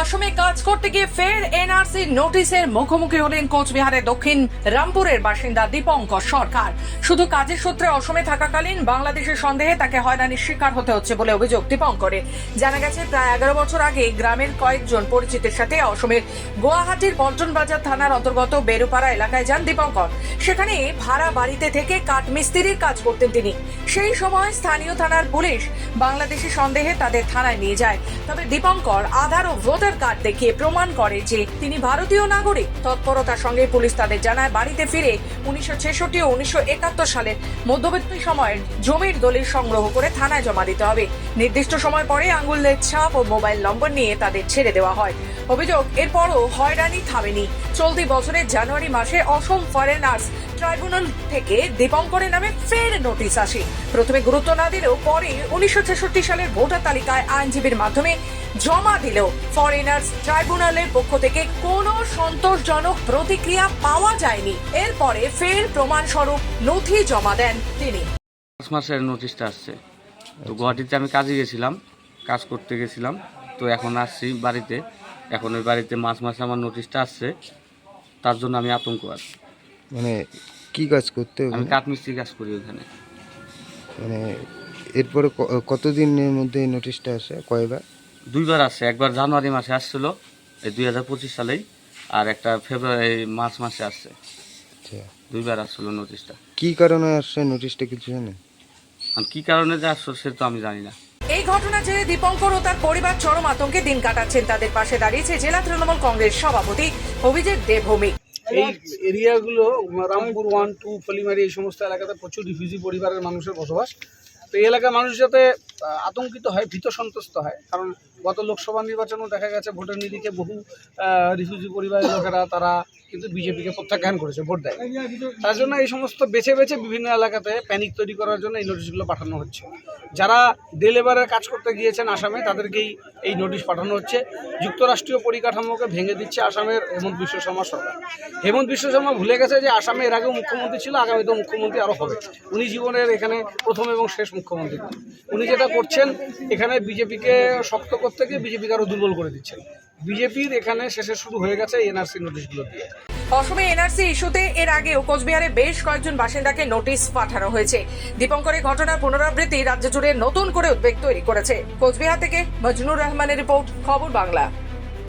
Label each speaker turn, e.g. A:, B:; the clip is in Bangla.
A: অসমে কাজ করতে গিয়ে ফের এনআরসি নোটিশের মুখোমুখি হলেন কোচবিহারের দক্ষিণ রামপুরের বাসিন্দা দীপঙ্কর সরকার। শুধু কাজের সূত্রে অসমে থাকাকালীন বাংলাদেশের সন্দেহে তাকে হয়রানির শিকার হতে হচ্ছে বলে অভিযোগ দীপঙ্করের। জানা গেছে, প্রায় এগারো বছর আগে গ্রামের কয়েকজন পরিচিতের সাথে অসমের গুয়াহাটির পল্টন বাজার থানার অন্তর্গত বেরুপাড়া এলাকায় যান দীপঙ্কর। সেখানে ভাড়া বাড়িতে থেকে কাঠমিস্ত্রির কাজ করতেন তিনি। সেই সময় স্থানীয় থানার পুলিশ বাংলাদেশি সন্দেহে তাদের থানায় নিয়ে যায়। তবে দীপঙ্কর আধার ও ভোটার কার্ড দেখিয়ে প্রমাণ করে যে তিনি ভারতীয় নাগরিক। তৎপরতার সঙ্গে পুলিশ তাদের জানায়, বাড়িতে ফিরে উনিশশো ছেষট্টি ও উনিশশো একাত্তর সালের মধ্যবর্তী সময়ের জমির দলিল সংগ্রহ করে থানায় জমা দিতে হবে। নির্দিষ্ট সময় পরে আঙ্গুলের ছাপ ও মোবাইল নম্বর নিয়ে তাদের ছেড়ে দেওয়া হয়। অভিযোগ, এরপরও হয়রানি থামেনি। চলতি বছরের জানুয়ারি মাসে অসম ফরেনার্স ট্রাইব্যুনাল থেকে দীপঙ্করের নামে ফের নোটিশ আসে। প্রথমে গুরুত্ব না দিলেও পরে উনিশশো ছেষট্টি সালের ভোটার তালিকায় আইনজীবীর মাধ্যমে জমা দিলেও ফরেনার্স ট্রাইব্যুনালের পক্ষ থেকে কোনো সন্তোষজনক প্রতিক্রিয়া পাওয়া যায়নি। এরপরে ফের প্রমাণস্বরূপ নথি জমা দেন তিনি।
B: পাঁচ মাসের নোটিশটা আসছে। তো গুয়াহাটিতে আমি কাজে গেছিলাম কাজ করতে গেছিলাম। তো এখন আসছি বাড়িতে। এখন ওই বাড়িতে মাস মাসে আমার নোটিশটা আসছে। তার জন্য আমি আতঙ্ক আছি।
C: মানে কি কাজ করতে হবে?
B: আমি কাঠমিস্ত্রি কাজ করি ওখানে।
C: মানে এরপরে কতদিনের মধ্যে এই নোটিশটা আসে? কয়বার?
B: দুইবার আসছে। একবার জানুয়ারি মাসে আসছিল এই দুই হাজার পঁচিশ সালেই আর একটা ফেব্রুয়ারি মার্চ মাসে আসছে।
C: আচ্ছা।
B: দুইবার আসছিল নোটিশটা
C: কি কারণে আসছে নোটিশটা কিছু জানেন?
B: কি কারণে যে আসছে সে তো আমি জানি না।
A: এই ঘটনা জেনে দীপঙ্কর ও তার পরিবার চরম আতঙ্কে দিন কাটাচ্ছেন তাদের পাশে দাঁড়িয়েছে জেলা তৃণমূল কংগ্রেস সভাপতি অভিজিৎ দেবভৌমিক
D: এই এরিয়াগুলো রামপুর ওয়ান টু ফলিমারি এই সমস্ত এলাকাতে প্রচুর রিফিউজি পরিবারের মানুষের বসবাস। তো এই এলাকার মানুষ যাতে আহ, আতঙ্কিত হয়, ভীত সন্ত্রস্ত হয়। কারণ গত লোকসভা নির্বাচনেও দেখা গেছে ভোটের নিরিখে বহু রিফিউজি পরিবারের লোকেরা, তারা কিন্তু বিজেপিকে প্রত্যাখ্যান করেছে, ভোট দেয় তার জন্য এই সমস্ত বেছে বেছে বিভিন্ন এলাকাতে প্যানিক তৈরি করার জন্য এই নোটিশগুলো পাঠানো হচ্ছে। যারা ডে কাজ করতে গিয়েছেন আসামে, তাদেরকেই এই নোটিশ পাঠানো হচ্ছে। যুক্তরাষ্ট্রীয় পরিকাঠামোকে ভেঙে দিচ্ছে আসামের হেমন্ত বিশ্ব শর্মা সরকার। হেমন্ত বিশ্ব শর্মা ভুলে গেছে যে আসামে এর আগেও মুখ্যমন্ত্রী ছিল, আগামীতেও মুখ্যমন্ত্রী আরও হবে। উনি জীবনের এখানে প্রথম এবং শেষ মুখ্যমন্ত্রী। উনি যেটা করছেন, এখানে বিজেপিকে শক্ত করতে গিয়ে বিজেপিকে আরও দুর্বল করে দিচ্ছেন বিজেপির এখানে শেষে শুরু হয়ে গেছে এনআরসি নোটিশগুলো দিয়ে।
A: অসমে এনআরসি ইস্যুতে, এর আগেও কোচবিহারে বেশ কয়েকজন বাসিন্দাকে নোটিশ পাঠানো হয়েছে। দীপঙ্করের ঘটনার পুনরাবৃত্তি রাজ্য জুড়ে নতুন করে উদ্বেগ তৈরি করেছে। কোচবিহার থেকে মজনুর রহমানের রিপোর্ট, খবর বাংলা।